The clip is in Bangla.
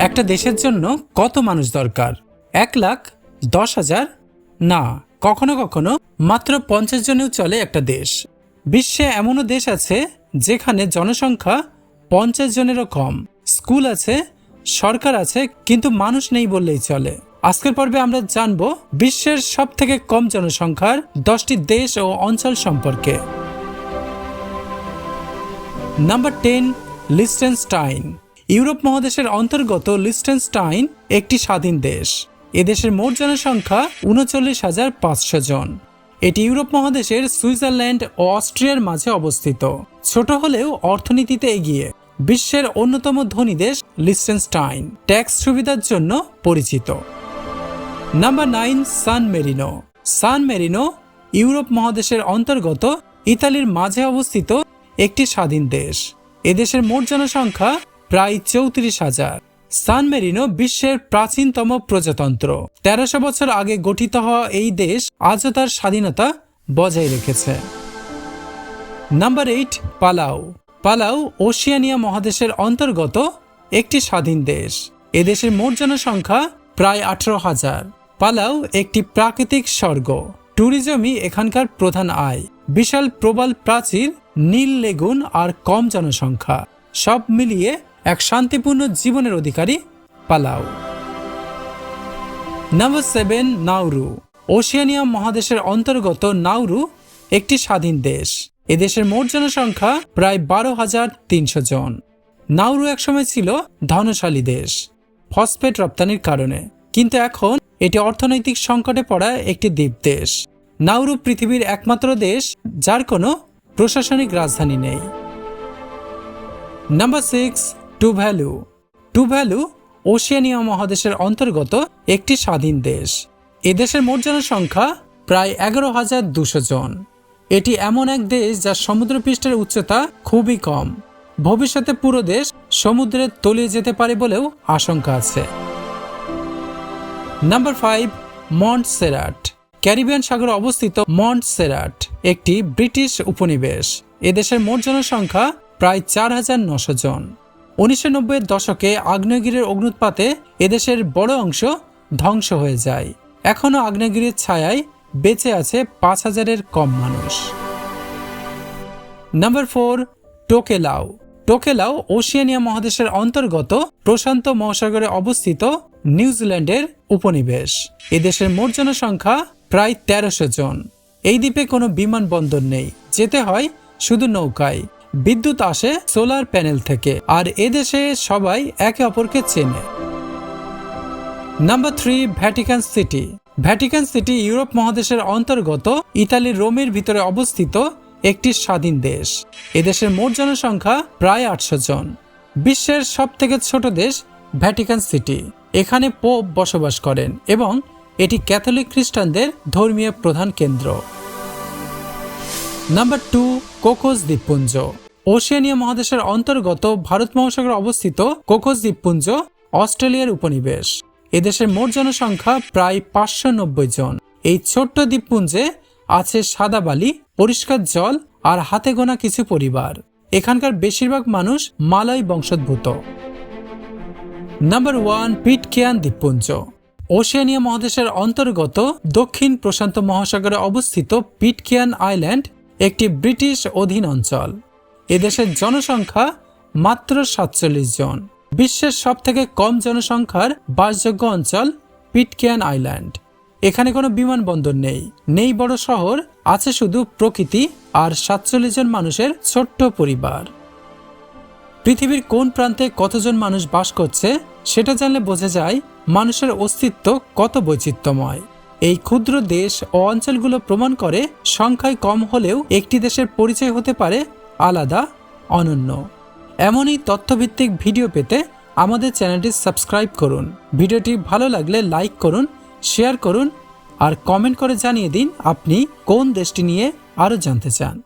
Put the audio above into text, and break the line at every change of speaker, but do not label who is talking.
একটা দেশের জন্য কত মানুষ দরকার? এক লাখ দশ হাজার? না, কখনো কখনো মাত্র পঞ্চাশ জনেও চলে একটা দেশ। বিশ্বে এমনও দেশ আছে যেখানে জনসংখ্যা পঞ্চাশ জনেরও কম। স্কুল আছে, সরকার আছে, কিন্তু মানুষ নেই বললেই চলে। আজকের পর্বে আমরা জানব বিশ্বের সব থেকে কম জনসংখ্যার দশটি দেশ ও অঞ্চল সম্পর্কে। নাম্বার টেন লিস্টেনস্টাইন ইউরোপ মহাদেশের অন্তর্গত লিস্টেনস্টাইন একটি স্বাধীন দেশ। এদেশের মোট জনসংখ্যা উনচল্লিশ হাজার পাঁচশো জন। এটি ইউরোপ মহাদেশের সুইজারল্যান্ড ও অস্ট্রিয়ার মাঝে অবস্থিত। ছোট হলেও অর্থনীতিতে এগিয়ে বিশ্বের অন্যতম ধনী দেশ লিস্টেনস্টাইন। ট্যাক্স সুবিধার জন্য পরিচিত। Number nine, San Marino. San Marino Europe মহাদেশের অন্তর্গত ইতালির মাঝে অবস্থিত একটি স্বাধীন দেশ। এদেশের মোট জনসংখ্যা প্রায় চৌত্রিশ হাজার। সান মেরিনো বিশ্বের প্রাচীনতম প্রজাতন্ত্র। তেরোশো বছর আগে গঠিত হওয়া এই দেশ আজও তার স্বাধীনতা বজায় রেখেছে। Number eight Palau Palau Oceania মহাদেশের অন্তর্গত একটি স্বাধীন দেশ। এদেশের মোট জনসংখ্যা প্রায় আঠারো হাজার। পালাউ একটি প্রাকৃতিক স্বর্গ। ট্যুরিজমই এখানকার প্রধান আয়। বিশাল প্রবাল প্রাচীর, নীল লেগুন আর কম জনসংখ্যা। সব মিলিয়ে এক শান্তিপূর্ণ জীবনের অধিকারী Palau number seven Nauru Oceania মহাদেশের অন্তর্গত নাউরু একটি স্বাধীন দেশ। এদেশের মোট জনসংখ্যা প্রায় বারো হাজার তিনশো জন। নাউরু একসময় ছিল ধনশালী দেশ, ফসফেট রপ্তানির কারণে। কিন্তু এখন এটি অর্থনৈতিক সংকটে পড়া একটি দ্বীপ দেশ। নাউরু পৃথিবীর একমাত্র দেশ যার কোনো প্রশাসনিক রাজধানী নেই। Number six Tuvalu. Tuvalu Oceania মহাদেশের অন্তর্গত একটি স্বাধীন দেশ। এদেশের মোট জনসংখ্যা প্রায় এগারো হাজার দুশো জন। এটি এমন এক দেশ যার সমুদ্রপৃষ্ঠের উচ্চতা খুবই কম। ভবিষ্যতে পুরো দেশ সমুদ্রে তলিয়ে যেতে পারে বলেও আশঙ্কা আছে। Number five, Montserrat. ক্যারিবিয়ান সাগরে অবস্থিত মন্ট সেরাট একটি ব্রিটিশ উপনিবেশ। এদেশের মোট জনসংখ্যা প্রায় চার হাজার নশো জন। উনিশশো নব্বইয়ের দশকে আগ্নেয়গিরির অগ্নুৎপাতে এদেশের বড় অংশ ধ্বংস হয়ে যায়। এখনও আগ্নেয়গিরির ছায়ায় বেঁচে আছে পাঁচ হাজারের কম মানুষ। Number four, Tokelau. Tokelau Oceania মহাদেশের অন্তর্গত প্রশান্ত মহাসাগরে অবস্থিত নিউজিল্যান্ডের উপনিবেশ। এদেশের মোট জনসংখ্যা প্রায় তেরোশো জন। এই দ্বীপে কোনো বিমানবন্দর নেই। যেতে হয় শুধু নৌকায়। বিদ্যুৎ আসে সোলার প্যানেল থেকে, আর এদেশে সবাই একে অপরকে চেনে। Number three, Vatican City. Vatican City Europe মহাদেশের অন্তর্গত ইতালির রোমের ভিতরে অবস্থিত একটি স্বাধীন দেশ। এদেশের মোট জনসংখ্যা প্রায় আটশো জন। বিশ্বের সব থেকে ছোট দেশ ভ্যাটিকান সিটি। এখানে পোপ বসবাস করেন এবং এটি ক্যাথলিক খ্রিস্টানদের ধর্মীয় প্রধান কেন্দ্র। নাম্বার টু কোকোস দ্বীপপুঞ্জ ওশিয়ানিয়া মহাদেশের অন্তর্গত ভারত মহাসাগরে অবস্থিত কোকোস দ্বীপপুঞ্জ অস্ট্রেলিয়ার উপনিবেশ। এদেশের মোট জনসংখ্যা প্রায় পাঁচশো নব্বই জন। এই ছোট্ট দ্বীপপুঞ্জে আছে সাদা বালি, পরিষ্কার জল আর হাতে গোনা কিছু পরিবার। এখানকার বেশিরভাগ মানুষ মালয় বংশোদ্ভূত। নাম্বার ওয়ান পিটকেয়ান দ্বীপপুঞ্জ ওশিয়ানিয়া মহাদেশের অন্তর্গত দক্ষিণ প্রশান্ত মহাসাগরে অবস্থিত পিটকেয়ান আইল্যান্ড একটি ব্রিটিশ অধীন অঞ্চল। এদেশের জনসংখ্যা মাত্র সাতচল্লিশ জন। বিশ্বের সব থেকে কম জনসংখ্যার বাসযোগ্য অঞ্চল পিটকেয়ান আইল্যান্ড। এখানে কোনো বিমানবন্দর নেই। নেই বড় শহর, আছে শুধু প্রকৃতি আর সাতচল্লিশ জন মানুষের ছোট্ট পরিবার। পৃথিবীর কোন প্রান্তে কতজন মানুষ বাস করছে, সেটা জানলে বোঝা যায় মানুষের অস্তিত্ব কত বৈচিত্র্যময়। এই ক্ষুদ্র দেশ ও অঞ্চলগুলো প্রমাণ করে সংখ্যায় কম হলেও একটি দেশের পরিচয় হতে পারে আলাদা, অনন্য। এমনই তথ্যভিত্তিক ভিডিও পেতে আমাদের চ্যানেলটি সাবস্ক্রাইব করুন। ভিডিওটি ভালো লাগলে লাইক করুন, শেয়ার করুন আর কমেন্ট করে জানিয়ে দিন আপনি কোন দেশটি নিয়ে আরও জানতে চান।